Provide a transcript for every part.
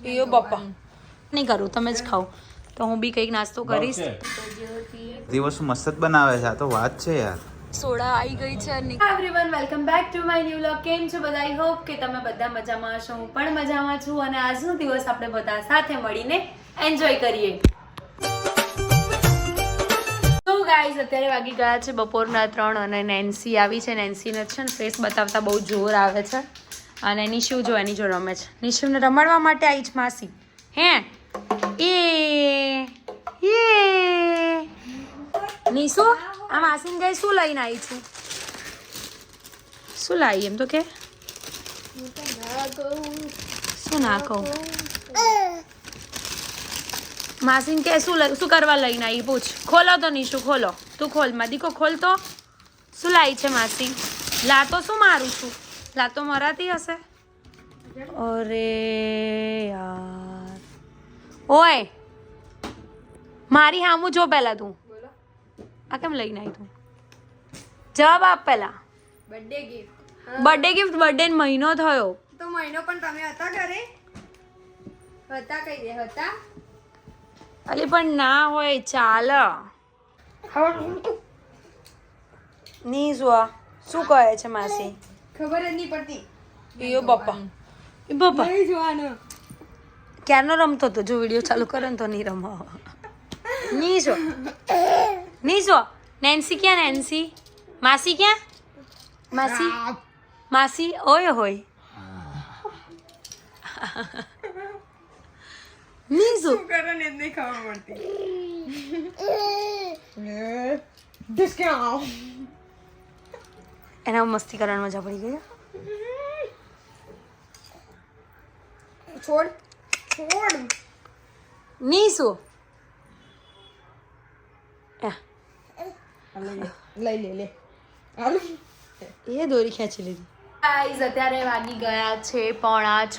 યો બાપા નહીં કરું તમે જ ખાઓ. તો હું બી કંઈક નાસ્તો કરીશ. દિવસ મસ્ત જ બનાવે છે આ તો વાત છે યાર. સોડા આવી ગઈ છે અને everyone welcome back to my new vlog કેમ છો બધા? આઈ હોપ કે તમે બધા મજામાં હશો. હું પણ મજામાં છું અને આજનો દિવસ આપણે બધા સાથે મળીને એન્જોય કરીએ. તો ગાઈઝ અત્યારે વાગી ગયા છે બપોરના ત્રણ અને નેન્સી આવી છે. નેન્સીને છે ને ફેસ બતાવતા બહુ જોર આવે છે. અને નિશુ જો એની જો રમે છે. નિશુને રમાડવા માટે આવી છે માસી. હે? એ એ. નિશુ, આ માસીને ગઈ શું લઈને આવી છું? શું લાવી એમ તો કે? શું ના કહું? માસીન કે શું શું કરવા લઈને આવી? પૂછ. ખોલો તો નિશુ, ખોલો. તું ખોલ. માદીકો ખોલ તો શું લાવી છે માસી? લાતો શું મારું છું? લાતો મરાતી હશે અરે યાર ઓય મારી હામું જો પહેલા તું આ કેમ લઈને આવી તું જવાબ આપ પહેલા birthday gift birthday gift birthday મહિનો થયો તો મહિનો પણ તમે હતા ઘરે હતા કઈ દે હતા અલી પણ ના હોય ચાલ નહીં જોવા શું કહે છે માસી ખબર જ નહીં પડતી. યો બાપા. એ બાપા. નહીં જોવાનો. ક્યારનો રમતો તો જો વીડિયો ચાલુ કરે ને તો નહીં રમો. નહીં જો. નહીં જો. નેન્સી ક્યાં નેન્સી? માસી ક્યાં? માસી? માસી? ઓય હોય. ની જો. કરો ને નહીં ખબર પડતી. ડિસ્કાઉન્ટ એના મસ્તી કરવાની મજા પડી ગઈ. છોડ. છોડ. ની શું? લઈ લે લે. એ દોરી ખેંચી લીધી. ગાઈઝ અત્યારે વાગી ગયા છે પોણા છ.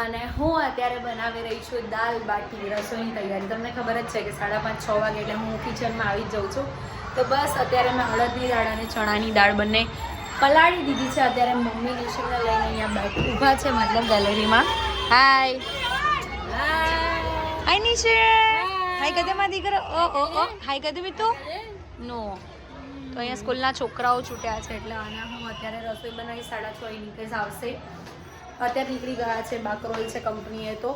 અને હું અત્યારે બનાવી રહી છું દાલ બાટી રસોઈની તૈયારી. તમને ખબર જ છે કે સાડા પાંચ છ વાગે એટલે હું કિચનમાં આવી જ જાઉં છું. તો બસ અત્યારે મેં અડદની દાળ અને ચણાની દાળ બંને પલાળી દીધી છે. અત્યારે મમ્મી નિશિને લઈને અહીંયા બેઠ ઊભા છે મતલબ ગેલેરીમાં. હાય હાય નિશે હાય કદે માં દીકરો. ઓ ઓ ઓ હાય કદે બીતું નો તો અહીંયા સ્કૂલના છોકરાઓ છૂટ્યા છે એટલે આના હું અત્યારે રસોઈ બનાવી સાડા છ એ નિકેશ આવશે. અત્યારે નીકળી ગયા છે બાકરોલ છે કંપનીએ તો.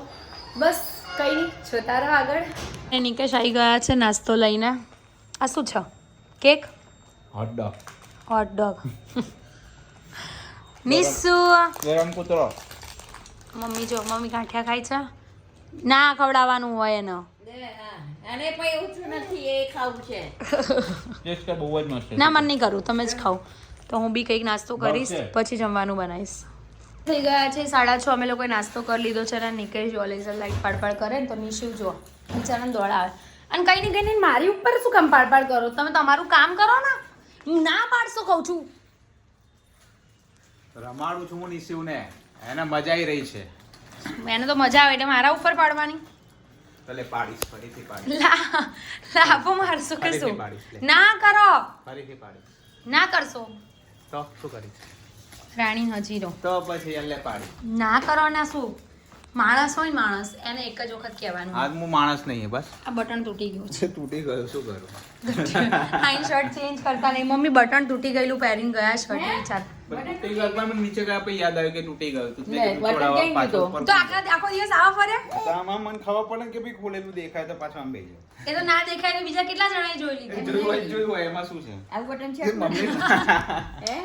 બસ કંઈ નહીં જોતા રહો આગળ. એ નિકેશ આવી ગયા છે નાસ્તો લઈને. આ શું છે? Cake? Hot dog hot dog નિસ્સુ ગરમ કૂતરો. મમ્મી જો મમ્મી ગાંઠિયા ખાય છે. ના ખવડાવવાનું હોય એનો. અને પણ એવું નથી એ ખાવું છે. ટેસ્ટ બહુ જ મસ્ત છે. ના મને નહીં કરું તમે જ ખાવ તો હું બી કંઈક નાસ્તો કરીશ પછી જમવાનું બનાવીશ. થઈ ગયા છે સાડા છ અમે લોકોએ નાસ્તો કરી લીધો છે અને નિકેશ જો લેઝર લાઈટ પાડપાડ કરે ને તો નિશિવ જો બિચારાને દોડાવે. અને કંઈ નહીં કંઈ નહીં મારી ઉપર શું કામ પાડ પાડ કરો? તમે તમારું કામ કરો ને. હું ના પાડશો કહું છું. રમાડું છું હું નિશિવને. એને મજા આવી રહી છે. એને તો મજા આવે એટલે મારા ઉપર પાડવાની. ભલે પાડીશ ફરીથી પાડીશ. લા લાભો મારશો કે શું? ના કરો. ફરીથી પાડીશ. ના કરશો. તો શું કરીશ? રાણી હજીરો. તો પછી એટલે પાડી. ના કરો ને શું? માણસ હોય માણસ એને એક જ વખત કહેવાનું. આજ હું માણસ નહીં બસ. આ બટન તૂટી ગયું છે. તૂટી ગયું શું કરું? હાઈ શર્ટ ચેન્જ કરતા નહીં. મમ્મી બટન તૂટી ગયેલું પહેરીને ગયા શર્ટ વિચાર પણ તૂટી ગયો મને નીચે ગયા પછી યાદ આવ્યું કે તૂટી ગયું. તો તો આખા આખો દિવસ આવા ફર્યા? તો આમાં મન ખબર પડે ને કે ભાઈ ખોલેલું દેખાય તો પાછું આમ બેજો એ તો ના દેખાય ને બીજા કેટલા જણાએ જોઈ લીધું? જોયું હોય જોયું હોય એમાં શું છે? આ બટન છે મમ્મી હે?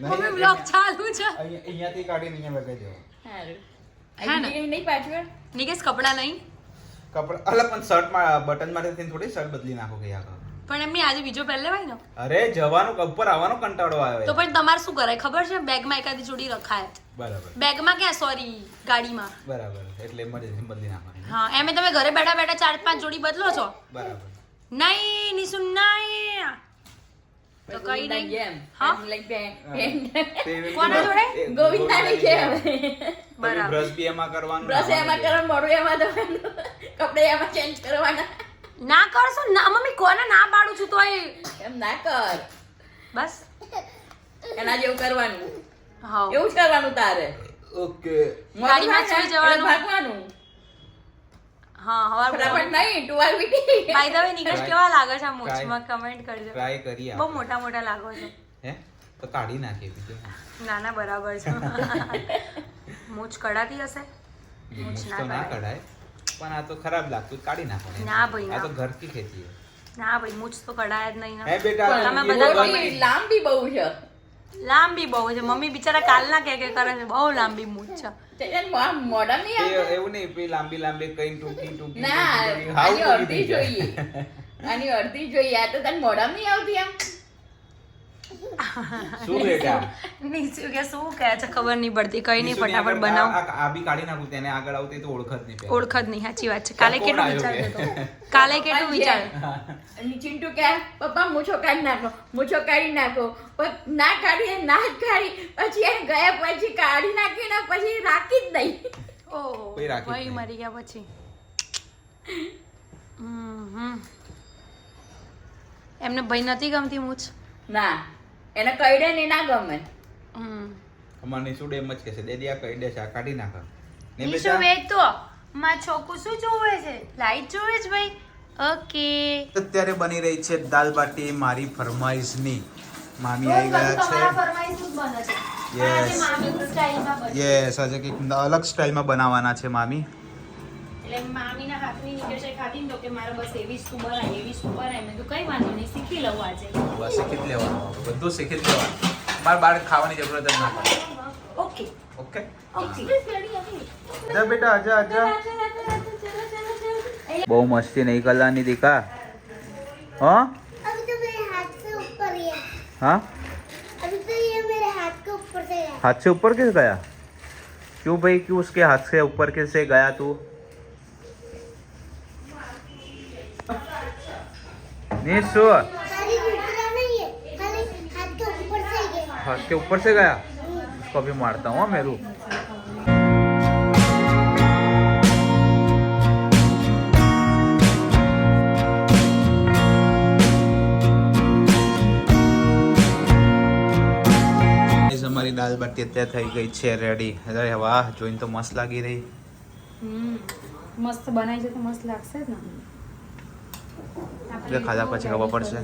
મમ્મી બ્લોગ ચાલુ છે. અહીંયા અહીંયાથી કાઢીને અહીંયા લગાઈ દેવા સારું. નહીં પાછળ નિકેશ કપડા નહીં કપડા પણ શર્ટમાં બટન માટે થોડી શર્ટ બદલી નાખો કે યાર. પણ એમની આજે બીજો પહેલે ને? અરે જવાનું ઉપર આવવાનો કંટાળો આવે. તો પણ તમારે શું કરાય? ખબર છે? બેગમાં એકાદી જોડી રખાય. બરાબર. બેગમાં ક્યાં? સોરી ગાડીમાં. બરાબર. એટલે એમરજન્સી બદલી નાખવાની. હા એમે તમે ઘરે બેઠા બેઠા ચાર પાંચ જોડી બદલો છો? બરાબર. નહીં નિશુ નહીં. તો કઈ નહીં. હા? કોના જોડે? ગોવિંદાની જેમ બરાબર. બ્રશ બી એમાં કરવાનું બ્રશ એમાં કરવાનું મોઢું એમાં ધોવાનું કપડા એમાં ચેન્જ કરવાના. ના કરશો ના મમ્મી કોને ના પાડું છું તોય. એમ ના કર. બસ. એના જેવું કરવાનું. હા એવું જ કરવાનું તારે. ઓકે. ગાડીમાં સુઈ જવાનું. ભાગવાનું. હા હવાર ફટાફટ નહીં ટુવાલ વીટી બાય ધ વે નિકેશ કેવા લાગે છે મોચમાં કમેન્ટ કરજો. ટ્રાય બહુ મોટા મોટા લાગો છો. હે? તો કાઢી નાખીએ બીજું. શું? નાના બરાબર છે. મૂછ કઢાતી હશે? મૂછ ના કઢાય પણ આ તો ખરાબ લાગતું કાઢી નાખો ના ભાઈ આ તો ઘર કી ખેતી હે ના ભાઈ મૂછ તો કઢાય જ નહીં ને. બેટા તમે બધા લાંબી બહુ છે. લાંબી બહુ છે. મમ્મી બિચારા કાલના કે કે કરે છે. બહુ લાંબી મૂછ છે. મોઢા નહીં લાંબી લાંબી અડધી જોઈએ. આની અડધી જોઈએ. તો તને મોઢા નહીં આવતી શું બેટા નીચું કે શું કહે છે ખબર નહીં પડતી કઈ નહીં ફટાફટ બનાવ. આ- બી કાઢી નાખું તેને આગળ આવતે તો ઓળખ જ નહીં. ઓળખ જ નહીં સાચી વાત છે. કાલે કેટલું વિચાર હતો? કાલે કેટલું વિચાર ચિંટુ કે પપ્પા મૂછો કાઢી નાખો મૂછો કાઢી નાખો. ના કાઢી ના જ કાઢી પછી એ ગયા પછી કાઢી નાખી ને પછી રાખી જ નહીં ઓ કોઈ ભાઈ મરી ગયા પછી. હમ. એમને ભાઈ નથી ગમતી મૂછ? ના. એને કઈડે ને ના ગમે. હમ. અમારે શું એમ જ કહેશે "દેદી આ કહી દે છે આ કાઢી નાખ. ને નીશુ બેટા તો માં છોકુ શું જોવે છે? લાઈટ જોવે છે ભાઈ? ઓકે. અત્યારે બની રહી છે દાલ બાટી મારી ફરમાઈશની. મામી આવી ગયા છે. Yes. યસ આજે કંઈક અલગ સ્ટાઇલમાં બનાવવાના છે મામી. એટલે મામીના હાથની નીકળશે ખાધી ને તો કે મારે બસ એવી જ તું બનાય એવી જ તું બનાય મેં કીધું કઈ વાંધો નહીં શીખી લઉં આજે બસ શીખી જ લેવાનું બધું શીખી જ લેવાનું મારે બહાર ખાવાની જરૂરત જ ના પડે ઓકે ઓકે ઓકે જા બેટા આજા આજા બહુ મસ્તી નહીં કરવાની દીકા હા अभी तो मेरे हाथ से ऊपर ही है हाँ अभी तो ये मेरे हाथ के ऊपर से है हाथ से ऊपर कैसे गया क्यों भाई क्यों उसके हाथ से ऊपर कैसे गया तू निशु खाली ऊपर नहीं है खाली हाथ के ऊपर से ही है हाथ के ऊपर से गया उसको अभी मारता हूँ हाँ, मेरू Guys, અમારી દાલ બાટી અત્યારે થઈ ગઈ છે રેડી અરે વાહ જોઈને તો મસ્ત લાગી રહી મસ્ત બનાવી છે તો મસ્ત લાગશે જ ને એટલે ખાધા પછી ખબર પડશે.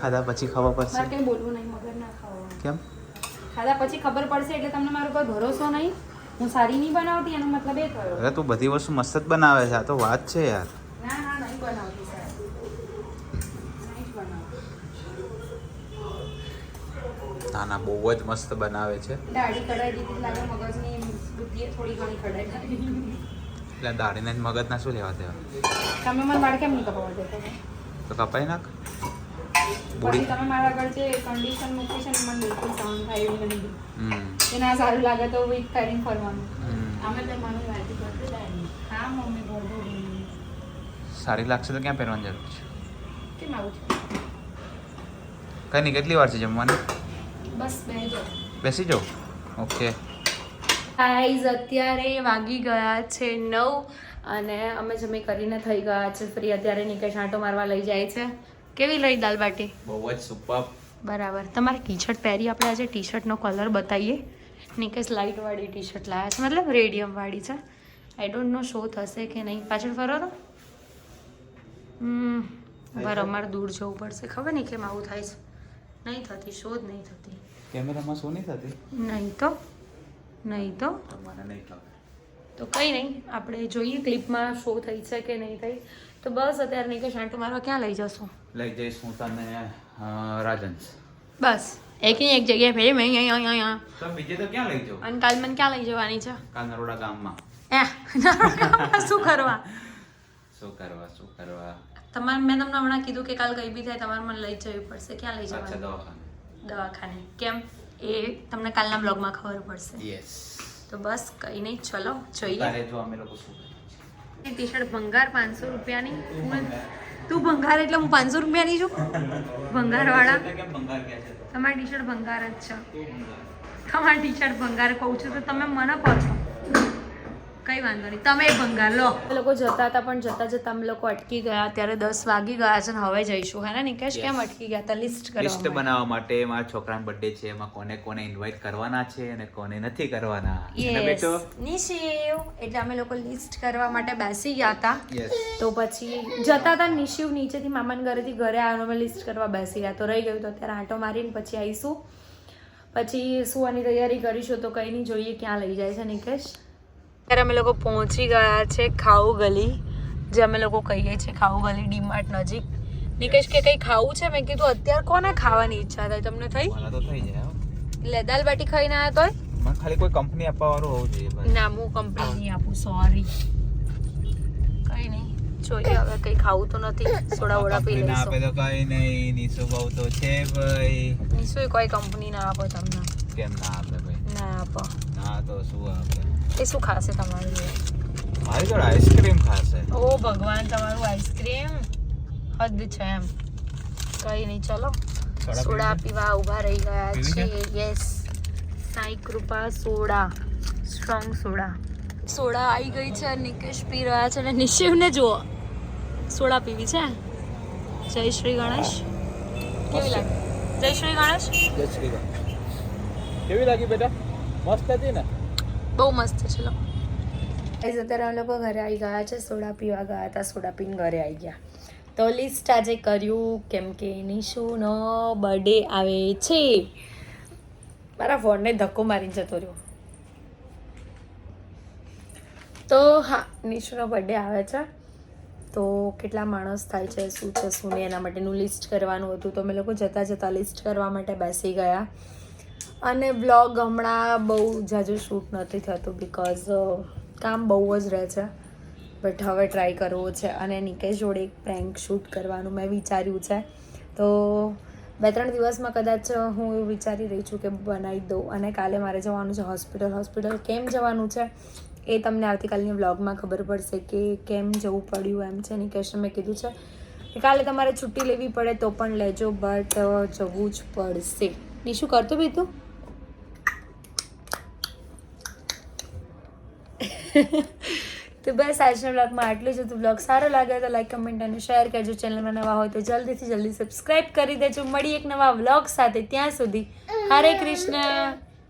ખાધા પછી ખબર પડશે. કેમ બોલવું નહીં મગર ના ખાવાનું કેમ? ખાધા પછી ખબર પડશે એટલે તમને મારો કોઈ ભરોસો નહીં. હું સારી નહીં બનાવતી એનો મતલબ એ થયો. અરે તું બધી વસ્તુ મસ્ત જ બનાવે છે આ તો વાત છે યાર. ના ના નહીં બનાવતી સાહેબ. નહીં બનાવતી. ના ના બહુ જ મસ્ત બનાવે છે. દાઢી કઢાઈ દીધી લાગે મગજની બુદ્ધિએ થોડી ઘણી કઢાઈ. એટલે દાઢીને જ મગજના શું લેવા દેવા તમે મને વાળ કેમ નહીં કપાવવા દેતા તો કપાઈ નાખ બોડી તમે મારા આગળ જે કન્ડિશન મૂકી છે ને મને બિલકુલ સાઉન્ડ થાય એવી નથી એના સારું લાગે તો વીક કરીને ફરવાનું અમે તો મને દાડી હા મમ્મી બોલતો સારી લાગશે તો ક્યાં પહેરવાની જરૂર છે કેમ આવું છે કઈ નહીં કેટલી વાર છે જમવાની બસ બે જો બેસી જાઓ ઓકે ગાઈઝ અત્યારે વાગી ગયા છે નવ અને અમે જમી કરીને થઈ ગયા છે. ફ્રી અત્યારે નિકેશ આંટો મારવા લઈ જાય છે. કેવી લઈ દાલ બાટી? બહુ જ સુપર બરાબર. તમારે ટી શર્ટ પહેરી આપણે આજે ટી શર્ટનો કલર બતાવીએ નિકેશ લાઇટવાળી ટી શર્ટ લાવ્યા છે. મતલબ રેડિયમવાળી છે. આઈ ડોન્ટ નો શો થશે કે નહીં. પાછળ ફરો તો હમ. બર અમારે દૂર જવું પડશે. ખબર નહીં કેમ આવું થાય છે. નહીં થતી શો જ નહીં થતી. કેમેરામાં શો નહીં થતી? નહીં તો. નહીં તો? તો. કંઈ નહીં આપણે જોઈએ ક્લિપમાં શો થઈ છે કે નહીં થઈ. તો બસ અત્યારે નિકેશ આંટો મારવા ક્યાં લઈ જશો? લઈ જઈશ હું તને રાજન્સ. બસ એકની એક જગ્યાએ ફેરી મેં અહીંયા અહીંયા અહીંયા. તો બીજે તો ક્યાં લઈ જાઉં અને કાલ મને ક્યાં લઈ જવાની છે? કાલ નરોડા ગામમાં. એ શું કરવા? શું કરવા શું કરવા? તમારે મેં તમને હમણાં કીધું કે કાલ કઈ બી થાય તમારે મને લઈ જવી પડશે. ક્યાં લઈ જવાનું? દવાખાને. દવાખાને. કેમ? એ તમને કાલના બ્લોગમાં ખબર પડશે. યસ તો બસ કંઈ નહીં ચલો જોઈએ. જો અમે લોકો શું ટી શર્ટ ભંગાર પાંચસો રૂપિયાની તું ભંગાર એટલે હું પાંચસો રૂપિયાની છું? ભંગારવાળા? તમારી ટી શર્ટ ભંગાર જ છે. તમારી ટી શર્ટ ભંગાર કહું છું તો તમે મને કહો છો. કઈ વાંધો નહીં. તમે ભંગાર લો. લોકો જતા હતા પણ જતા જતા અમે લોકો અટકી ગયા. ત્યારે દસ વાગી ગયા છે હવે જઈશું. હે ને નિકેશ? કેમ અટકી ગયા? હતા લિસ્ટ લિસ્ટ બનાવવા માટે મારા છોકરાનો બર્થડે છે. એમાં કોને કોને ઇન્વાઇટ કરવાના છે અને કોને નથી કરવાના. યસ નિશિવ. એટલે અમે લોકો લિસ્ટ કરવા માટે બેસી ગયા હતા તો પછી જતા હતા નિશિવ નીચેથી મામાના ઘરેથી ઘરે આવ્યો અમે લિસ્ટ કરવા બેસી ગયા. તો રહી ગયું તો અત્યારે આંટો મારીને પછી આવીશું. પછી સુવાની તૈયારી કરીશું તો કંઈ નહીં જોઈએ ક્યાં લઈ જાય છે નિકેશ. અત્યારે અમે લોકો પહોંચી ગયા છે ખાઉ ગલી જે અમે લોકો કહીએ છીએ ખાઉ ગલી ડીમાર્ટ નજીક. નિકેશ કે કંઈ ખાવું છે? મેં કીધું અત્યારે કોને ખાવાની ઈચ્છા થાય? તમને થઈ? એટલે. દાલ બાટી ખાઈને આવ્યા તોય? મને ખાલી કોઈ કંપની આપવા વાળું હોવું જોઈએ ના હું કંપની નહીં આપું સોરી કઈ નહીં. જોઈએ હવે કઈ ખાવું તો નથી. સોડા વડા પી લઈશું આપે તો કઈ નહીં. નિશુ બહુ તો છે ભાઈ. નિશુ કોઈ કંપની ના આપો તમને. કેમ ના આપે ભાઈ? ના આપો. ના તો શું આપે? એ શું ખાશે તમારું? મારી જોડે આઈસ્ક્રીમ ખાશે. ઓ ભગવાન તમારું આઈસ્ક્રીમ હદ છે એમ. કઈ નહીં ચલો. સોડા પીવા ઊભા રહી ગયા છે? Yes Sai Kripa soda. Strong soda. Soda આવી ગઈ છે નિકેશ પી રહ્યા છે અને નિશિવને જુઓ. સોડા પીવી છે? જય શ્રી ગણેશ. કેવી લાગે? જય શ્રી ગણેશ. કેવી લાગી બેટા? મસ્ત હતી ને? બહુ મસ્ત છે લો. ગાઈઝ અત્યારે અમે લોકો ઘરે આવી ગયા છે, સોડા પીવા ગયા હતા, સોડા પીને ઘરે આવી ગયા. તો લિસ્ટ આજે કર્યું કેમ કે નિશુનો બર્થડે આવે છે. મારા ફોનને ધક્કો મારીને જતો રહ્યો. તો હા, નિશુનો બર્થડે આવે છે. તો કેટલા માણસ થાય છે, શું છે, શું નહીં, એના માટેનું લિસ્ટ કરવાનું હતું. તો અમે લોકો જતાં જતાં લિસ્ટ કરવા માટે બેસી ગયા. અને વ્લોગ હમણાં બહુ જાજુ શૂટ નથી થતું બિકોઝ કામ બહુ જ રહે છે. બટ હવે ટ્રાય કરવો છે અને નિકેશ જોડે એક પ્રેન્ક શૂટ કરવાનું મેં વિચાર્યું છે. તો બે ત્રણ દિવસમાં કદાચ હું એવું વિચારી રહી છું કે બનાવી દઉં અને કાલે મારે જવાનું છે હોસ્પિટલ હોસ્પિટલ કેમ જવાનું છે એ તમને આવતીકાલની વ્લોગમાં ખબર પડશે કે કેમ જવું પડ્યું એમ છે. નિકેશ મેં કીધું છે કાલે તમારે છુટ્ટી લેવી પડે તો પણ લેજો બટ જવું જ પડશે. બીજું કરતું બી તું બસ આજના બ્લોગમાં આટલું જ. હતું બ્લોગ સારો લાગે તો લાઈક કમેન્ટ અને શેર કરજો. ચેનલમાં નવા હોય તો જલ્દીથી જલ્દી સબસ્ક્રાઈબ કરી દેજો. મળી એક નવા બ્લોગ સાથે ત્યાં સુધી. હરે કૃષ્ણ.